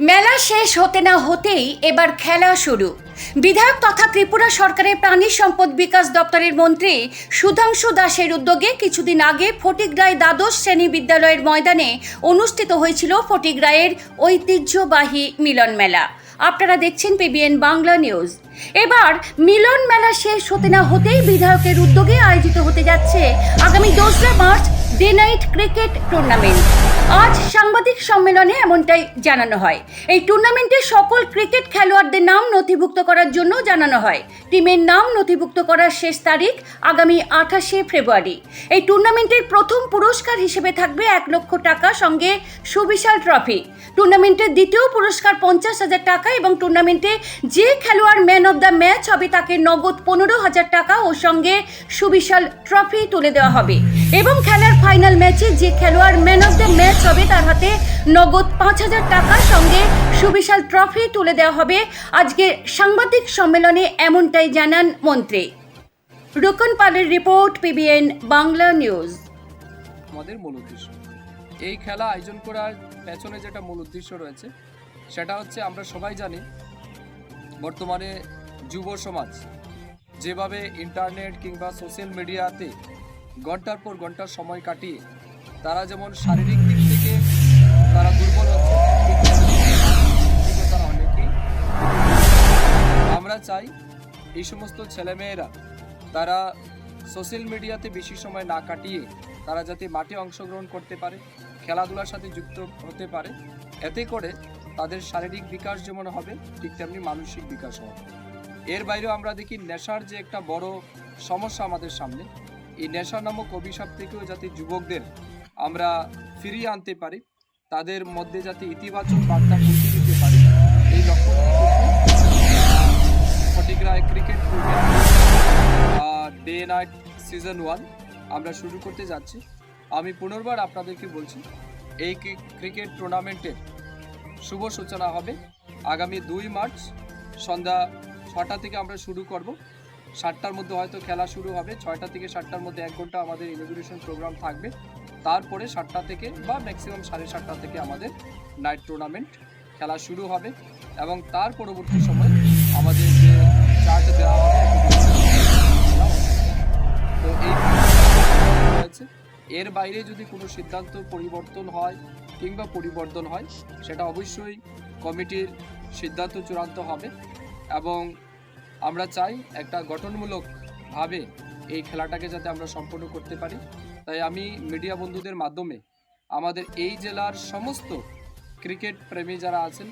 মেলা শেষ হতে না হতেই এবার খেলা শুরু। বিধায়ক তথা ত্রিপুরা সরকারের প্রাণী সম্পদ বিকাশ দপ্তরের মন্ত্রী সুধাংশু দাসের উদ্যোগে কিছুদিন আগে ফটিকরায় দ্বাদশ শ্রেণি বিদ্যালয়ের ময়দানে অনুষ্ঠিত হয়েছিল ফটিকরায়ের ঐতিহ্যবাহী মিলন মেলা। আপনারা দেখছেন পিবিএন বাংলা নিউজ। এবার মিলন মেলা শেষ হতে না হতেই বিধায়কের উদ্যোগে আয়োজিত হতে যাচ্ছে আগামী দোসরা March day night cricket tournament. আজ সাংবাদিক সম্মেলনে এমনটাই জানানো হয়। এই টুর্নামেন্টে সকল ক্রিকেট খেলোয়াড়দের নাম নথিভুক্ত করার জন্য জানানো হয়। টিমের নাম নথিভুক্ত করার শেষ তারিখ আগামী আঠাশে ফেব্রুয়ারি। এই টুর্নামেন্টের প্রথম পুরস্কার হিসেবে থাকবে এক লক্ষ টাকা সঙ্গে সুবিশাল ট্রফি। টুর্নামেন্টের দ্বিতীয় পুরস্কার পঞ্চাশ হাজার টাকা এবং টুর্নামেন্টে যে খেলোয়াড় ম্যান অব দ্য ম্যাচ হবে তাকে নগদ পনেরো হাজার টাকা ও সঙ্গে সুবিশাল ট্রফি তুলে দেওয়া হবে। এবং খেলার ফাইনাল ম্যাচে যে খেলোয়াড় ম্যান অব দ্য ম্যাচ হবে তার হাতে নগদ পাঁচ হাজার টাকা সঙ্গে সুবিশাল ট্রফি তুলে দেওয়া হবে। আজকে সাংবাদিক সম্মেলনে এমনটাই জানান মন্ত্রী। রুকন পালের রিপোর্ট, পিবিএন বাংলা নিউজ। আমাদের মূল উদ্দেশ্য। এই খেলা আয়োজন করার পেছনে যেটা মূল উদ্দেশ্য রয়েছে, সেটা হচ্ছে আমরা সবাই জানি, বর্তমানে যুব সমাজ যেভাবে ইন্টারনেট কিংবা সোশ্যাল মিডিয়াতে ঘণ্টার পর ঘণ্টার সময় কাটিয়ে তারা যেমন শারীরিক এই সমস্ত ছেলেমেয়েরা, তারা সোশ্যাল মিডিয়াতে বেশি সময় না কাটিয়ে তারা যাতে মাঠে অংশগ্রহণ করতে পারে, খেলাধুলার সাথে যুক্ত হতে পারে, এতে করে তাদের শারীরিক বিকাশ যেমন হবে, ঠিক তেমনি মানসিক বিকাশ হবে। এর বাইরেও আমরা দেখি নেশার যে একটা বড় সমস্যা আমাদের সামনে, এই নেশা নামক অভিশাপ থেকেও যাতে যুবকদের আমরা ফিরিয়ে আনতে পারি, তাদের মধ্যে যাতে ইতিবাচক বার্তা নাইট সিজন ওয়ান আমরা শুরু করতে যাচ্ছি। আমি পুনর্বার আপনাদেরকে বলছি, এই ক্রিকেট টুর্নামেন্টের শুভ সূচনা হবে আগামী দুই মার্চ সন্ধ্যা ছটা থেকে আমরা শুরু করব। সাতটার মধ্যে হয়তো খেলা শুরু হবে, ছয়টা থেকে সাতটার মধ্যে এক ঘণ্টা আমাদের ইনোগ্রেশন প্রোগ্রাম থাকবে। তারপরে সাতটা থেকে বা ম্যাক্সিমাম সাড়ে সাতটা থেকে আমাদের নাইট টুর্নামেন্ট খেলা শুরু হবে এবং তার পরবর্তী সময় আমাদের যে চার্ট দেওয়া হবে রয়েছে এর বাইরে যদি কোনো সিদ্ধান্ত পরিবর্তন হয় কিংবা পরিবর্তন হয়, সেটা অবশ্যই কমিটির সিদ্ধান্ত চূড়ান্ত হবে এবং আমরা চাই একটা গঠনমূলকভাবে এই খেলাটাকে যাতে আমরা সম্পন্ন করতে পারি। তাই আমি মিডিয়া বন্ধুদের মাধ্যমে আমাদের এই জেলার সমস্ত ক্রিকেট প্রেমী যারা আছেন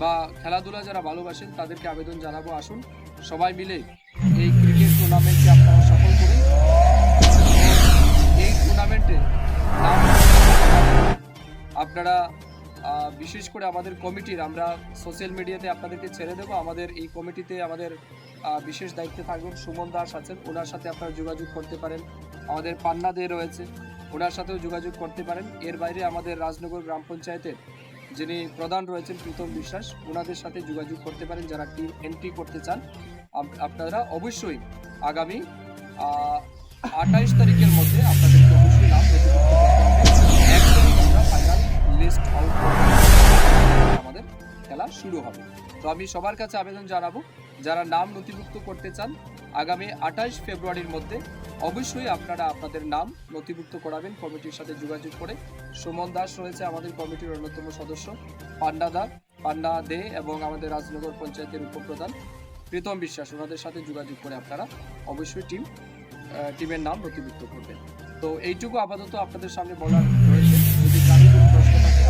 বা খেলাধুলা যারা ভালোবাসেন, তাদেরকে আবেদন জানাব। আসুন সবাই মিলে এই ক্রিকেট টুর্নামেন্টকে আপনারা বিশেষ করে আমাদের কমিটির, আমরা সোশ্যাল মিডিয়াতে আপনাদেরকে ছেড়ে দেবো। আমাদের এই কমিটিতে আমাদের বিশেষ দায়িত্বে থাকবেন সুমন দাস আছেন। ওনার সাথে আপনারা যোগাযোগ করতে পারেন। আমাদের পান্না দে রয়েছে, ওনার সাথেও যোগাযোগ করতে পারেন। এর বাইরে আমাদের রাজনগর গ্রাম পঞ্চায়েতের যিনি প্রধান রয়েছেন প্রীতম বিশ্বাস, ওনাদের সাথে যোগাযোগ করতে পারেন। যারা টিম এন্ট্রি করতে চান আপনারা অবশ্যই আগামী আঠাইশ তারিখের মধ্যে অবশ্যই খেলা শুরু হবে তো আমি সবার কাছে আবেদন জানাব, যারা নাম নথিভুক্ত করতে চান, আগামী আঠাইশ ফেব্রুয়ারির মধ্যে অবশ্যই আপনারা আপনাদের নাম নথিভুক্ত করাবেন, কমিটির সাথে যোগাযোগ করে। সুমন দাস রয়েছে আমাদের কমিটির অন্যতম সদস্য, পান্ডা দা, পান্ডা দে এবং আমাদের রাজনগর পঞ্চায়েতের উপপ্রধান প্রীতম বিশ্বাস, ওনাদের সাথে যোগাযোগ করে আপনারা অবশ্যই টিম টিমের নাম নথিভুক্ত করবেন। তো এইটুকু আপাতত আপনাদের সামনে বলার রয়েছে। যদি কারও প্রশ্ন থাকে